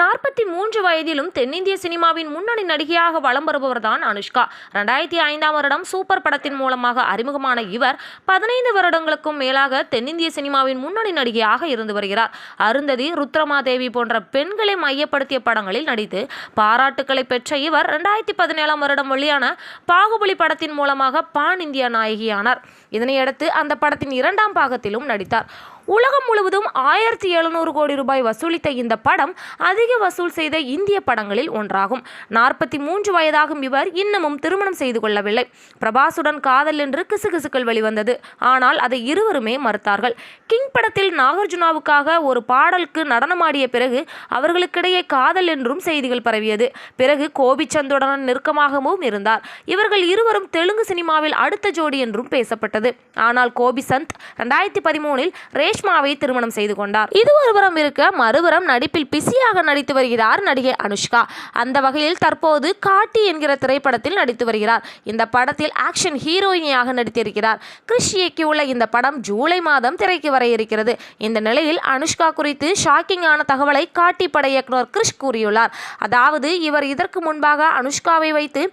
நாற்பத்தி மூன்று வயதிலும் தென்னிந்திய சினிமாவின் முன்னணி நடிகையாக வலம் வருபவர்தான் அனுஷ்கா. ரெண்டாயிரத்தி ஐந்தாம் வருடம் சூப்பர் படத்தின் மூலமாக அறிமுகமான இவர் பதினைந்து வருடங்களுக்கும் மேலாக தென்னிந்திய சினிமாவின் முன்னணி நடிகையாக இருந்து வருகிறார். அருந்ததி ருத்ரமாதேவி போன்ற பெண்களை மையப்படுத்திய படங்களில் நடித்து பாராட்டுக்களை பெற்ற இவர் ரெண்டாயிரத்தி பதினேழாம் வருடம் வெளியான பாகுபலி படத்தின் மூலமாக பான் இந்தியா நாயகியானார். இதனையடுத்து அந்த படத்தின் இரண்டாம் பாகத்திலும் நடித்தார். உலகம் முழுவதும் ஆயிரத்தி எழுநூறு கோடி ரூபாய் வசூலித்த இந்த படம் அதிக வசூல் செய்த இந்திய படங்களில் ஒன்றாகும். நாற்பத்தி மூன்று வயதாகும் இவர் இன்னமும் திருமணம் செய்து கொள்ளவில்லை. பிரபாசுடன் காதல் என்று கிசுகிசுக்கள் வெளிவந்தது. ஆனால் அதை இருவருமே மறுத்தார்கள். கிங் படத்தில் நாகார்ஜுனாவுக்காக ஒரு பாடலுக்கு நடனமாடிய பிறகு அவர்களுக்கிடையே காதல் என்றும் செய்திகள் பரவியது. பிறகு கோபிச்சந்துடன் நெருக்கமாகவும் இருந்தார். இவர்கள் இருவரும் தெலுங்கு சினிமாவில் அடுத்த ஜோடி என்றும் பேசப்பட்டது. ஆனால் கோபிசந்த் ரெண்டாயிரத்தி பதிமூனில் ரேஷ்மாவை திருமணம் செய்து கொண்டார். இது ஒருபுறம் இருக்க மறுபுறம் நடிப்பில் பிஸியாக நடித்து வருகிறார் நடிகை அனுஷ்கா. அந்த வகையில் தற்போது காட்டி என்கிற திரைப்படத்தில் நடித்து வருகிறார். இந்த படத்தில் ஆக்ஷன் ஹீரோயினியாக நடித்திருக்கிறார். கிறிஷ் இயக்கியுள்ள இந்த படம் ஜூலை மாதம் திரைக்கு வர இருக்கிறது. இந்த நிலையில் அனுஷ்கா குறித்து ஷாக்கிங்கான தகவலை காட்டி பட இயக்குனர் கிறிஷ் கூறியுள்ளார். அதாவது இவர் இதற்கு முன்பாக அனுஷ்காவை வைத்து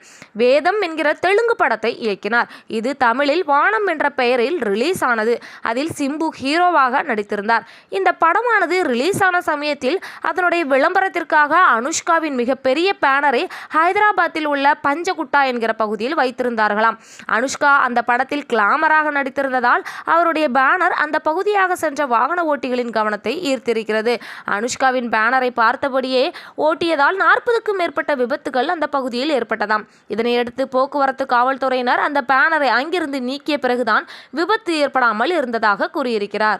வேதம் என்கிற தெலுங்கு படத்தை இயக்கினார். இது தமிழில் வானம் என்ற பெயரில் ரிலீஸ் ஆனது அதில் சிம்பு ஹீரோவாக நடித்திருந்தார். இந்த படமானது ரிலீஸ் ஆன சமயத்தில் அதனுடைய விளம்பரத்திற்காக அனுஷ்காவின் மிகப்பெரிய பேனரை ஹைதராபாத்தில் உள்ள பஞ்சகுட்டா என்கிற பகுதியில் வைத்திருந்தார்களாம். அனுஷ்கா அந்த படத்தில் கிளாமராக நடித்திருந்ததால் அவருடைய பேனர் அந்த பகுதியாக சென்ற வாகன ஓட்டிகளின் கவனத்தை ஈர்த்திருக்கிறது. அனுஷ்காவின் பேனரை பார்த்தபடியே ஓட்டியதால் நாற்பதுக்கும் மேற்பட்ட விபத்துகள் அந்த பகுதியில் ஏற்பட்டதாம். இதனையடுத்து போக்குவரத்து காவல்துறையினர் அந்த பேனரை அங்கிருந்து நீக்கிய பிறகுதான் விபத்து ஏற்படாமல் இருந்ததாக கூறியிருக்கிறார்.